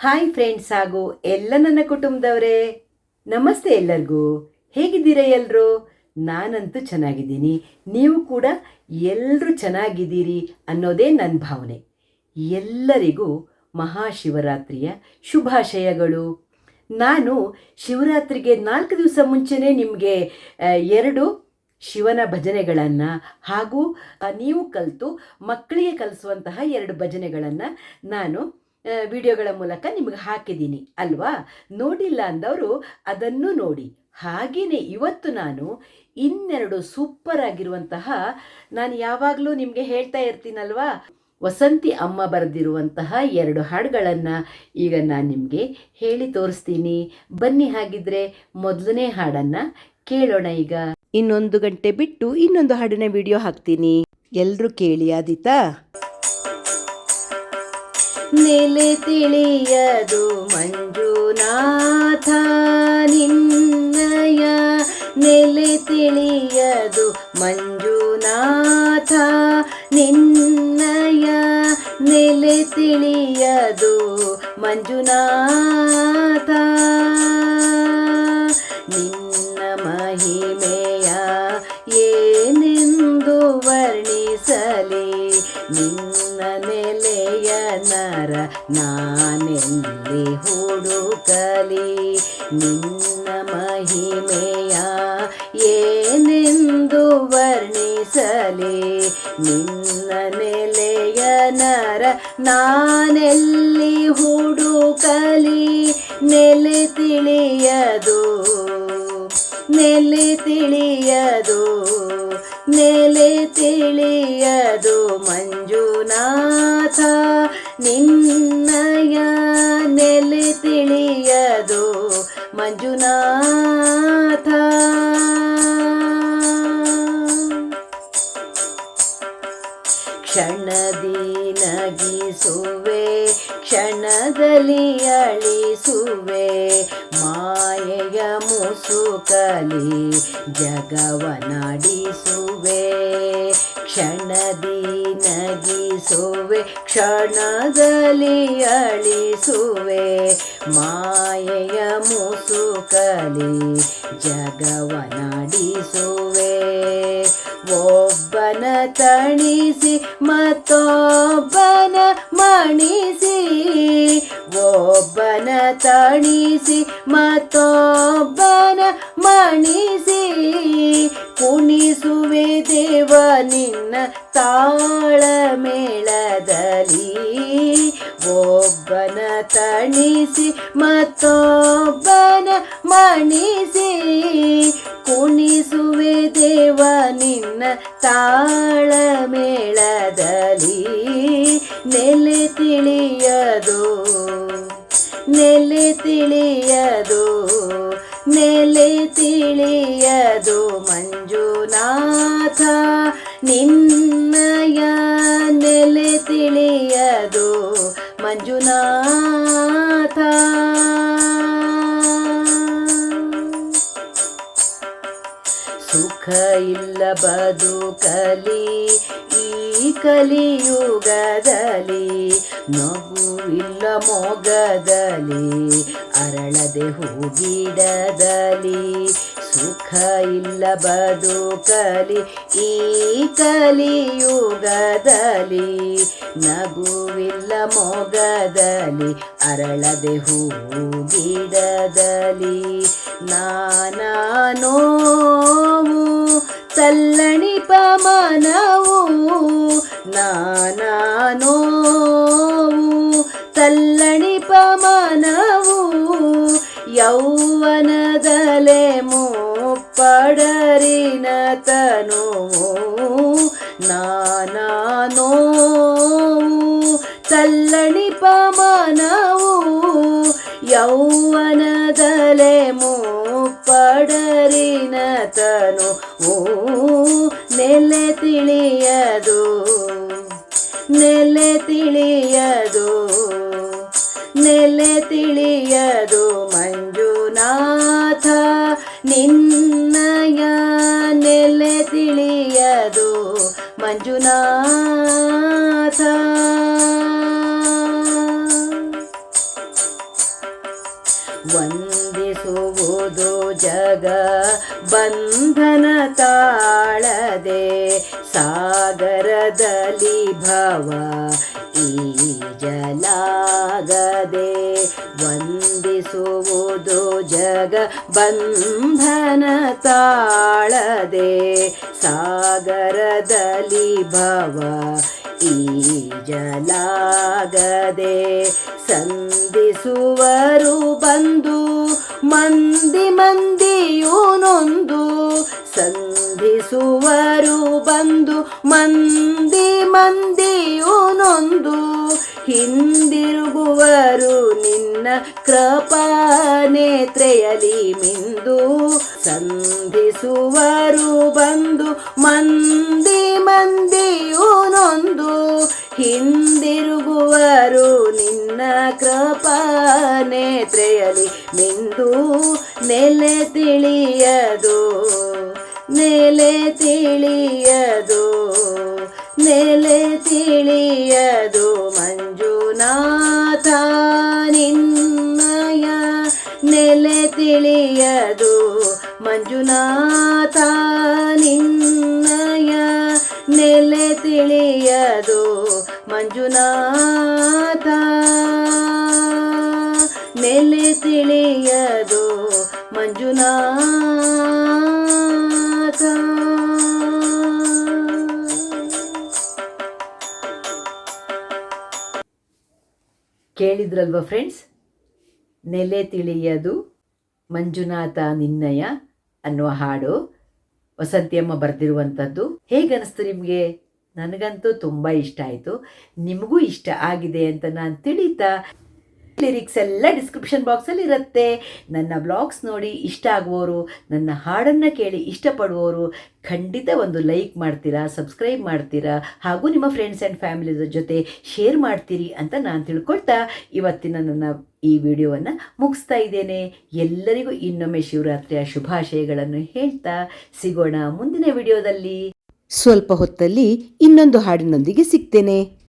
Hi friends ಹಾಗೂ ಎಲ್ಲ ನನ್ನ ಕುಟುಂಬದವರೇ. ನಮಸ್ತೆ ಎಲ್ಲರಿಗೂ. ಹೇಗಿದ್ದೀರಾ ಎಲ್ಲರೂ ನಾನಂತೂ ಚೆನ್ನಾಗಿದ್ದೀನಿ. ನೀವು ಕೂಡ ಎಲ್ಲರೂ ಚೆನ್ನಾಗಿದ್ದೀರಿ ಅನ್ನೋದೇ ನನ್ನ ಭಾವನೆ. ಎಲ್ಲರಿಗೂ ಮಹಾಶಿವರಾತ್ರಿಯ ಶುಭಾಶಯಗಳು. ನಾನು ಶಿವರಾತ್ರಿಗೆ ನಾಲ್ಕು ದಿವಸ ಮುಂಚೆನೇ ನಿಮಗೆ ಎರಡು ಶಿವನ ಭಜನೆಗಳನ್ನು ಹಾಗೂ ನೀವು ಕಲಿತು ಮಕ್ಕಳಿಗೆ ಕಲಿಸುವಂತಹ ಎರಡು ಭಜನೆಗಳನ್ನು ನಾನು ವಿಡಿಯೋಗಳ ಮೂಲಕ ನಿಮಗೆ ಹಾಕಿದ್ದೀನಿ, ಅಲ್ವಾ? ನೋಡಿಲ್ಲ ಅಂದವರು ಅದನ್ನು ನೋಡಿ. ಹಾಗೆಯೇ ಇವತ್ತು ನಾನು ಇನ್ನೆರಡು ಸೂಪರ್ ಆಗಿರುವಂತಹ, ನಾನು ಯಾವಾಗಲೂ ನಿಮಗೆ ಹೇಳ್ತಾ ಇರ್ತೀನಲ್ವಾ? ವಸಂತಿ ಅಮ್ಮ ಬರೆದಿರುವಂತಹ ಎರಡು ಹಾಡುಗಳನ್ನು ಈಗ ನಾನು ನಿಮಗೆ ಹೇಳಿ ತೋರಿಸ್ತೀನಿ. ಬನ್ನಿ ಹಾಗಿದ್ರೆ ಮೊದಲನೇ ಹಾಡನ್ನು ಕೇಳೋಣ ಈಗ. ಇನ್ನೊಂದು ಗಂಟೆ ಬಿಟ್ಟು ಇನ್ನೊಂದು ಹಾಡಿನ ವಿಡಿಯೋ ಹಾಕ್ತೀನಿ. ಎಲ್ಲರೂ ಕೇಳಿ, ಆದಿತಾ? ನೆಲೆ ತಿಳಿಯದು ಮಂಜುನಾಥ, ನಿನ್ನಯ. ನೆಲೆ ತಿಳಿಯದು ಮಂಜುನಾಥ, ನಿನ್ನಯ. ನೆಲೆ ತಿಳಿಯದು ಮಂಜುನಾಥ. ನಿನ್ನ ಮಹಿಮೆಯ ಏನೆಂದು ವರ್ಣಿಸಲಿ, ನಿನ್ನ ನಾನೆಲ್ಲಿ ಹುಡುಕಲಿ ನಿನ್ನ ಮಹಿಮೆಯ ಏನೆಂದು ವರ್ಣಿಸಲಿ? ನಿನ್ನ ನೆಲೆಯ ನರ ನಾನೆಲ್ಲಿ ಹುಡುಕಲಿ ನೆಲೆ ತಿಳಿಯದು ನೆಲೆ ತಿಳಿಯದು ನೆಲೆ ತಿಳಿಯದು ಮಂಜುನಾಥ. ನಿನ್ನಯ ಮಂಜುನಾಥ. ಕ್ಷಣದಿ ನಗಿಸುವೆ ಕ್ಷಣದಲ್ಲಿ ಅಳಿಸುವೆ. ಮಾಯೆಯ ಮುಸುಕಲಿ ಜಗವನಾಡಿಸುವೆ. ಕ್ಷಣದಿ ನಗಿಸುವೆ ಕ್ಷಣದಲ್ಲಿ ಅಳಿಸುವೆ. ಮಾಯೆಯ ಮುಸುಕಲಿ ಜಗವನಾಡಿಸುವೆ ಒಬ್ಬನ ತಣಿಸಿ ಮತ್ತೊಬ್ಬನ ಮಣಿಸಿ. ಒಬ್ಬನ ತಣಿಸಿ ಮತ್ತೊಬ್ಬನ ಮಣಿಸಿ ಕುಣಿಸುವೆ ದೇವ ನಿನ್ನ ತಾಳ ಮೇಳದಲ್ಲಿ. ಒಬ್ಬನ ತಣಿಸಿ ಮತ್ತೊಬ್ಬನ ಮಣಿಸಿ ಕುಣಿಸುವೆ ದೇವ ನಿನ್ನ ತಾಳ ಮೇಳದಲ್ಲಿ. ನೆಲೆ ತಿಳಿಯದು ನೆಲೆ ತಿಳಿಯದು ನೆಲೆ ತಿಳಿಯದು ಮಂಜುನಾಥ ನಿನ್ನಯ ನೆಲೆ ತಿಳಿಯದು ಮಂಜುನಾಥ. ಸುಖ ಇಲ್ಲ ಬದುಕಲಿ ಕಲಿಯುಗದಲ್ಲಿ ನಗುವಿಲ್ಲ ಮೊಗದಲ್ಲಿ, ಅರಳದೆ ಹೂಗಿಡದಲ್ಲಿ ಸುಖ ಇಲ್ಲ ಬದುಕಲಿ. ಈ ಕಲಿಯುಗದಲ್ಲಿ ನಗುವಿಲ್ಲ ಮೊಗದಲ್ಲಿ, ಅರಳದೆ ಹೂಗಿಡದಲ್ಲಿ ನಾನಾ ನೋವು, ತಲ್ಲಣಿಪ ಮನವು ನಾನಾ ನೋವು ತಲ್ಲಣಿಪ ಮನವು ಯೌವನದಲೆ ಮುಪ್ಪಡರಿನ ತನು ನಾನಾ ನೋವು ತಲ್ಲಣಿಪ ಮನವು ಯೌವನದಲೆ ಮುಪ್ಪಡರಿನ ತನು ನೆಲೆ ತಿಳಿಯದು ನೆಲೆ ತಿಳಿಯದು ನೆಲೆ ತಿಳಿಯದು ಮಂಜುನಾಥ. ನಿನ್ನಯ ನೆಲೆ ತಿಳಿಯದು ಮಂಜುನಾಥ. ವಂದಿಸುವುದು ಜಗ ಬಂಧನ ತಾಳದೆ ಸಾಗರದಲ್ಲಿ ಭವ ಈಜಲಾಗದೆ ವಂದಿಸುವುದು ಜಗ ಬಂಧನ ತಾಳದೆ. ಸಾಗರದಲ್ಲಿ ಭವ ಈಜಲಾಗದೆ ಸಂಧಿಸುವರು ಬಂದು ಮಂದಿ ಮಂದಿಯೂ ಸಂಧಿಸುವರು ಬಂದು ಮಂದಿ ಮಂದಿಯೂ ನೊಂದು ಹಿಂದಿರುಗುವರು ನಿನ್ನ ಕೃಪಾನೇತ್ರೆಯಲಿ ಮಿಂದು. ಸಂಧಿಸುವರು ಬಂದು ಮಂದಿ ಮಂದಿಯೂ ನೊಂದು ಹಿಂದಿರುಗುವರು ನಿನ್ನ ಕೃಪಾನೇತ್ರೆಯಲಿ ಮಿಂದು. ನೆಲೆ ತಿಳಿಯದು ನೆಲೆ ತಿಳಿಯದು ನೆಲೆ ತಿಳಿಯದು ಮಂಜುನಾಥ ನಿನ್ನಯ. ನೆಲೆ ತಿಳಿಯದು ಮಂಜುನಾಥ ನಿನ್ನಯ. ನೆಲೆ ತಿಳಿಯದು ಮಂಜುನಾಥ. ನೆಲೆ ತಿಳಿಯದು ಮಂಜುನಾಥ. ಕೇಳಿದ್ರಲ್ವ ಫ್ರೆಂಡ್ಸ್ ನೆಲೆ ತಿಳಿಯದು ಮಂಜುನಾಥ ನಿನ್ನಯ ಅನ್ನುವ ಹಾಡು ವಸಂತಿಯಮ್ಮ ಬರೆದಿರುವಂಥದ್ದು. ಹೇಗನ್ನಿಸ್ತು ನಿಮಗೆ? ನನಗಂತೂ ತುಂಬ ಇಷ್ಟ ಆಯಿತು. ನಿಮಗೂ ಇಷ್ಟ ಆಗಿದೆ ಅಂತ ನಾನು ತಿಳಿತಾ ಲಿರಿಕ್ಸ್ ಎಲ್ಲ ಡಿಸ್ಕ್ರಿಪ್ಷನ್ ಬಾಕ್ಸಲ್ಲಿ ಇರುತ್ತೆ. ನನ್ನ ಬ್ಲಾಗ್ಸ್ ನೋಡಿ ಇಷ್ಟ ಆಗುವವರು, ನನ್ನ ಹಾಡನ್ನು ಕೇಳಿ ಇಷ್ಟಪಡುವವರು ಖಂಡಿತ ಒಂದು ಲೈಕ್ ಮಾಡ್ತೀರಾ ಸಬ್ಸ್ಕ್ರೈಬ್ ಮಾಡ್ತೀರಾ ಹಾಗೂ ನಿಮ್ಮ ಫ್ರೆಂಡ್ಸ್ ಆ್ಯಂಡ್ ಫ್ಯಾಮಿಲಿ ಜೊತೆ ಶೇರ್ ಮಾಡ್ತೀರಿ ಅಂತ ನಾನು ತಿಳ್ಕೊಳ್ತಾ ಇವತ್ತಿನ ನನ್ನ ಈ ವಿಡಿಯೋವನ್ನು ಮುಗಿಸ್ತಾ ಇದ್ದೇನೆ. ಎಲ್ಲರಿಗೂ ಇನ್ನೊಮ್ಮೆ ಶಿವರಾತ್ರಿಯ ಶುಭಾಶಯಗಳನ್ನು ಹೇಳ್ತಾ ಸಿಗೋಣ ಮುಂದಿನ ವಿಡಿಯೋದಲ್ಲಿ. ಸ್ವಲ್ಪ ಹೊತ್ತಲ್ಲಿ ಇನ್ನೊಂದು ಹಾಡಿನೊಂದಿಗೆ ಸಿಗ್ತೇನೆ.